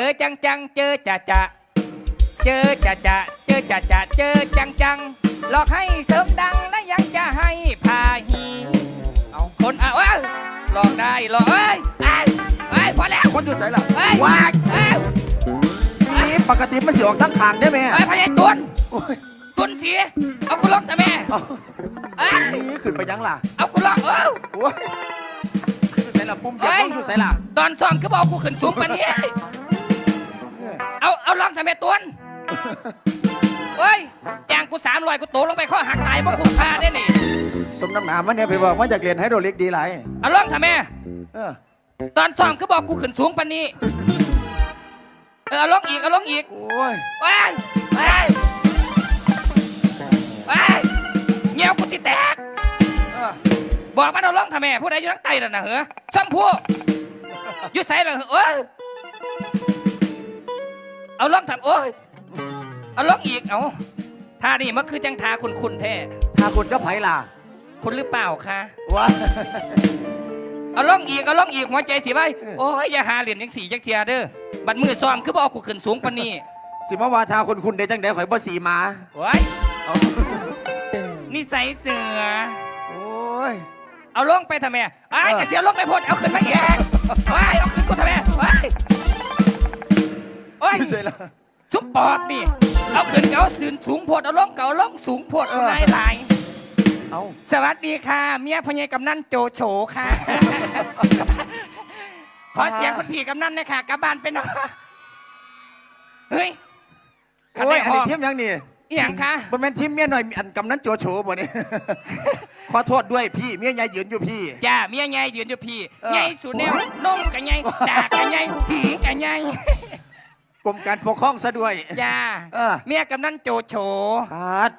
เจอจังจังเจอจะจะเจอจะจะเจอจะจะเจอจังจังหลอกให้เสริมดังและยังจะให้พาหีเอาคนเอาเอ้ยหลอกได้หลอกเอ้ยเอ้ยเอ้ยพอแล้วคนอยู่ใส่ละเอ้ยว้ายเอ้ยนี่ปกติมันสิออกทั้งขางได้ไหมเอ้ยพยายตุนโอ้ยตุนสีเอากูล็อกแต่แม่เอาเอ้ยนี่ขึ้นไปยังล่ะเอากูล็อกเอ้าโอ้ยอยู่ใส่ละปุ่มเหยียบเอ้ยต้องอยู่ใส่ละตอนซ้อมคือบอกกูขึ้นสูงปานนี้ เอาเอาล็อกแต่แม่ตุนเฮ้ยแจงกูสามรอยกูตกลงไปข้อหักตายเพราะคุ้มค่าได้นี่สมน้ำหนามันเนี่ยไปบอกว่าอยากเรียนไฮโดรลิกดีหลายเอาล่องทำแม่เออตอนซ้อมคือบอกกูขึ้นสูงปานนี้ เออเอาล่องอีกเอาล่องอีกโอ้ยว้ายว้ายว้ายเงี้ยวกูจิแตก เออบอกมันเอาล่องทำแม่ผู้ใดอยู่ทั้งไตนั่นนะเหรอซ้ำพวกอยู่ใส่ละเหรอเอ้ย เอาล่องทำโอ้ยเอาล่องอีกเอาท่านี่มันคือจังทาคุณคุณแท้ถ้าคุณก็ไผ่ล่ะคุณหรือเปล่าคะว้า เอาล่องอีกเอาล่องอีกหัวใจสิไว้เออ โอ้ยอย่าหาเหรียญยังสีจักเทียเด้อบัดมือซ้อมคือบอกกูขึ้นสูงปานนี้สิมาว่าทาคุณคุณได้จังไดข่อยบ่สีมาโอ้ยเอานิสัยเสือ โอ้ย เอาลงไปทำไมไอ้ายเออกระเสียลงไปพดเอาขึ้นมาแยกไอ้ายเอาขึ้นกูทำไมไอ้ายโอ้ ยอยู่ใส่ละซุปปอดนี่เอาขึ้นก็เอาสืนสูงโพดเอาลงก็เอาลงสูงโพดเอเอาอนายหลายเอาสวัสดีค่ะ เมียพญายกำนันโจโฉค่ะ ขอเสียงคนผีกำนันหนะค่ะกลับบ้านไปหน่อยเฮ้ยขันโอ้ได้ยอันห้นี้องทีมยังนี่อหย่างคะบ่แม่นทีมเมียหน่อยอันกำนันโจโฉบ่นี่ขอโทษด้วยพี่เมียยายยืนอยู่พี่จ้าเมียใหญ่ยืนอยู่พี่เออใหญ่สุดแนวนมกันใหญ่ด่ากันใหญ่หืมกันใหญ่ กรมการปกครองซะด้วย จ้าเออ เมียกำนันโจโฉพาด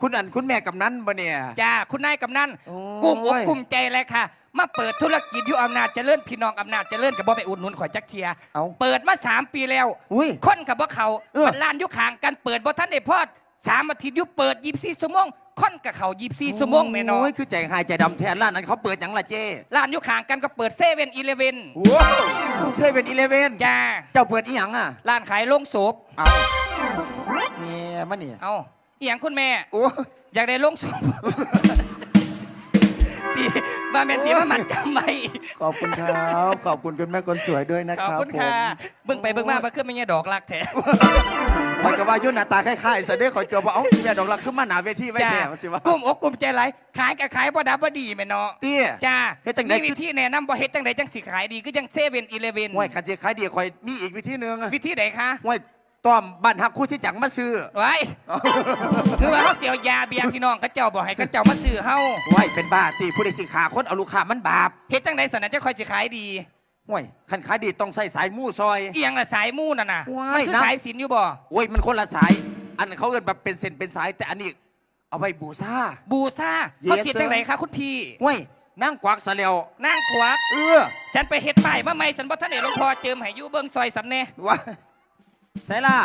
คุณอันคุณแม่กำนันบ่เนี่ย จ้าคุณนายกำนันโอ้ย กุ้มอกกุ้มใจเลยค่ะ มาเปิดธุรกิจอยู่อำนาจเจริญพี่น้องอำนาจเจริญกับบ่ไปอุดหนุนข่อยจักเทียเอา เปิดมาสามปีแล้วอุ้ย คนกับบ่เขาเออ มันลานอยุคางกันเปิดบ่ท่านได้พอดสามอาทิตย์อยุเปิดยีิบสี่ชั่วโมงคนกับเขายีิบสี่ชั่วโมงแม่น้องโอ้ยคือใจหายใจดำแทนร้านนั้นเขาเปิดหยังล่ะเจ้ลานอยุคางกันก็เปิดเซเว่นอีเลเว่นว้าว เซเว่นอีเลเว่นจ้า เจ้าเปิดอีหยังอะร้านขายโลงศพเอาเนี่ยมันนี่เอาอีหยังคุณแม่ โอ้ยอยากได้โลงศพตีบ้านแม่นสีมามันจำไว้ขอบคุณครับ ขอบคุณคุณแม่คนสวยด้วยนะขอบครับคุณค่ะเบิ่งไปเบิ่งมามาขึ้นไม่ใช่ดอกรักแท้ คอยกับว่ายุ่นหน้าตาคล้ายๆเสด็จคอยเกือบว่าเอ้าอีแม่ดอกรักขึ้นมาหนาเวทีไว้จ้าแท้สิวะกลุ่มอกกลุ่มใจไหลขายกับขายบ่ดับบ่ดีแม่เนาะเตี้ยจ้าเฮ็ดจังใด มีวิธีแนะนำบ่เฮ็ดจังใดจังสิขายดีคือจังเซเว่นอีเลเว่นห้วยคันเจขายดีคอยมีอีกวิธีหนึงวิธีไหนคะห้วยต้อมบ้านฮักคู่ที่จังมาซื้อไว้คือว่าเขาเสียวยาเบียร์พี่น้องเขาเจ้าบ่ให้เขาเจ้ามาซื้อเฮาห้วยเป็นบ้าตีผู้ใดสิขาคนเอาลูกค้ามันบาปเฮ็ดจังใดสันนะจะคอยสิขายดี ห้วยคันขายดีต้องใส่สายมู่ซอย เอียงละสายมู่น่ะน่ะว้ายมันคือน้ำ สายสินอยู่บ่โอ้ยมันคนละสาย อันเขาเอินแบบเป็นเส้นเป็นสาย แต่อันนี้เอาไปบูซ่าบูซ่า Yes, เขาสิจัง sir ใดคะคุณพี่ห้วยนั่งกวักซะแล้วนั่งขวักเออฉันไปเฮ็ดป้ายมาใหม่ฉันบ่ทันได้หลวงพ่อเจิมให้อยู่เบิ่งซอยสันแน่ว่าใส่ล่ะ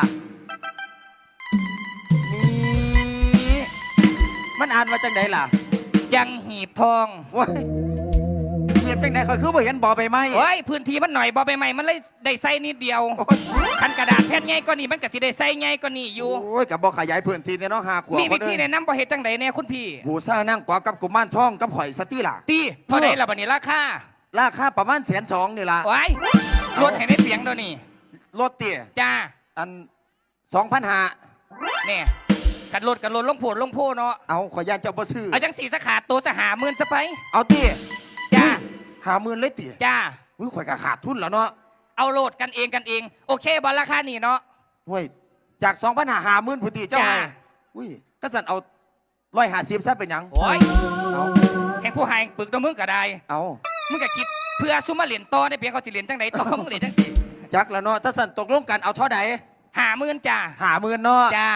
นี่มันอ่านว่าจังไดล่ะยังหีบทอง ว้าย เหยียบจังไดเขาคือบ่เห็นบ่อใบไม้โอ้ยพื้นที่มันหน่อยบ่ใบใหม่มันเลยได้ใส่นิดเดียวโอ้ยคันกระดาษแผ่นใหญ่กว่านี้มันก็สิได้ใส่ใหญ่กว่านี้อยู่ โอ้ยกับบ่ขยายพื้นที่เนี่ยเนาะหาขวบมีวิเขาธีเด้แนะนำบ่เฮ็ดจังใดแน่คุณพี่บูซ่านั่งกวักกับกุมารทองกับข่อยสติล่ะ ตีเท่าใดล่ะบัดนี้ราคาราคาประมาณแสนสองนี่ล่ะ โอ้ยลดให้ในเสียงเดี๋ยวนี้รถเตี้ยจ้าอันสองพันหาแน่กันลดกันลดลงโพดลงโพเนาะเอาขอยย่านเจ้าบ่ซื้อเอาจังสีสาขาตัวสหาหมื่นซะไปเอาเตี้ยจ้า หาหมื่นเลยเตี้ยจ้าอุ้ยข่อยก็ขาดทุนแล้วเนาะเอาโหลดกันเองกันเอง โอเคบอลราคานี่เนาะ เว้ยจากสองพันหาหาหมื่นพุตีเจ้าจ้าไงอุ้ยก็สั่นเอาร้อยหาสิบซะเป็นหยังโอ้ยเอาแห่งผู้หายปึกตัวมึงก็ได้ เอามึงก็คิดเพื่อซุมมาเหรียญต่อได้เพียงเขาสิเหรียญจังไหนต่อ มึงเหรียญจังสิจักแล้วเนาะถ้าสั่นตกลงกันเอาเท่าใดหาหมื่นจ้าหาหมื่นเนาะจ้า